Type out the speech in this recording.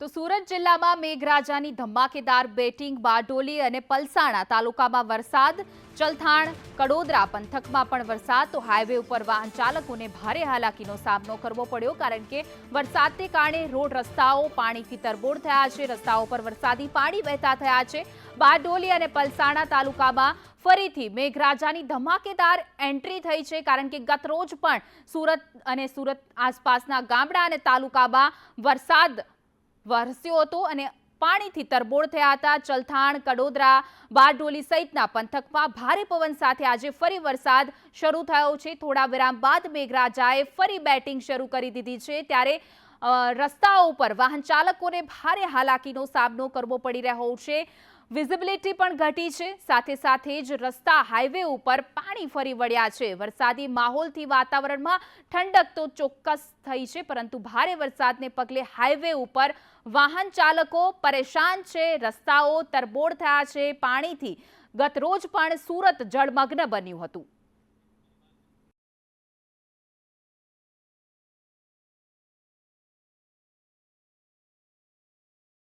તો સુરત જિલ્લામાં મેઘરાજાની ધમાકેદાર બેટિંગ બારડોલી અને પલસાણા તાલુકામાં વરસાદ. ચલથાણ, કડોદરા પંથકમાં પણ વરસાદ. તો હાઈવે ઉપર વાહન ચાલકોને ભારે હાલાકીનો સામનો કરવો પડ્યો કારણ કે વરસાદને કારણે રોડ રસ્તાઓ પાણીથી તરબોળ થયા છે. રસ્તાઓ પર વરસાદી પાણી વહેતા થયા છે. બારડોલી અને પલસાણા તાલુકામાં ફરીથી મેઘરાજાની ધમાકેદાર એન્ટ્રી થઈ છે કારણ કે ગતરોજ પણ સુરત અને સુરત આસપાસના ગામડા અને તાલુકામાં વરસાદ વરસ્યો હતો અને પાણીથી તરબોળ થયા હતા. ચલથાણ, કડોદરા, બારડોલી સહિતના પંથકમાં ભારે પવન સાથે આજે ફરી વરસાદ શરૂ થયો છે. થોડા વિરામ બાદ મેઘરાજાએ ફરી બેટિંગ શરૂ કરી દીધી છે. ત્યારે રસ્તાઓ ઉપર વાહન ચાલકોને ભારે હાલાકીનો સામનો કરવો પડી રહ્યો છે. વિઝિબિલિટી પણ ઘટી છે. સાથે સાથે જ રસ્તા હાઈવે ઉપર પાણી ફરી વળ્યા છે. વરસાદી માહોલથી વાતાવરણમાં ઠંડક તો ચોક્કસ થઈ છે, પરંતુ ભારે વરસાદને પગલે હાઈવે ઉપર વાહન ચાલકો પરેશાન છે. રસ્તાઓ તરબોળ થયા છે. પાણીથી ગત રોજ પણ સુરત જળમગ્ન બન્યું હતું.